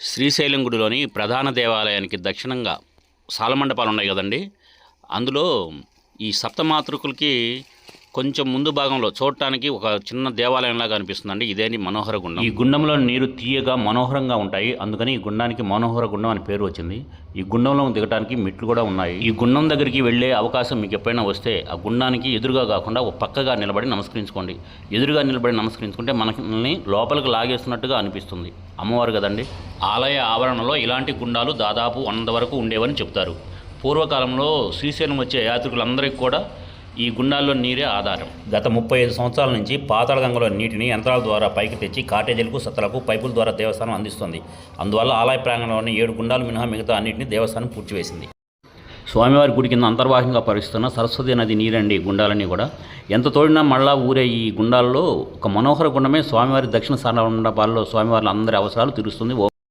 శ్రీశైలం గుడిలోని ప్రధాన దేవాలయానికి దక్షిణంగా సాలమండపాలు ఉన్నాయి కదండి. అందులో ఈ సప్తమాతృకులకి కొంచెం ముందు భాగంలో చూడటానికి ఒక చిన్న దేవాలయంలాగా అనిపిస్తుందండి. ఇదేని మనోహర గుండం. ఈ గుండంలో నీరు తీయగా మనోహరంగా ఉంటాయి. అందుకని ఈ గుండానికి మనోహర గుండం అని పేరు వచ్చింది. ఈ గుండంలో దిగడానికి మెట్లు కూడా ఉన్నాయి. ఈ గుండం దగ్గరికి వెళ్ళే అవకాశం మీకు ఎప్పుడైనా వస్తే ఆ గుండానికి ఎదురుగా కాకుండా ఒక పక్కగా నిలబడి నమస్కరించుకోండి. ఎదురుగా నిలబడి నమస్కరించుకుంటే మనల్ని లోపలికి లాగేస్తున్నట్టుగా అనిపిస్తుంది. అమ్మవారు కదండి. ఆలయ ఆవరణలో ఇలాంటి గుండాలు దాదాపు వంద వరకు ఉండేవని చెప్తారు. పూర్వకాలంలో శ్రీశైలం వచ్చే యాత్రికులందరికీ కూడా ఈ గుండాల్లో నీరే ఆధారం. గత ముప్పై ఐదు సంవత్సరాల నుంచి పాతాళ గంగలో నీటిని యంత్రాల ద్వారా పైకి తెచ్చి కాటేజీలకు సత్తలకు పైపుల ద్వారా దేవస్థానం అందిస్తుంది. అందువల్ల ఆలయ ప్రాంగణంలోని ఏడు గుండాలు మినహా మిగతా అన్నింటినీ దేవస్థానం పూడ్చివేసింది. స్వామివారి గుడి కింద అంతర్వాహంగా పరిస్తున్న సరస్వతి నది నీరండి గుండాలన్నీ కూడా. ఎంత తోడినా మళ్ళా ఊరే ఈ గుండాల్లో ఒక మనోహర గుండమే స్వామివారి దక్షిణ మండపాల్లో స్వామివారి అందరి అవసరాలు తీరుస్తుంది.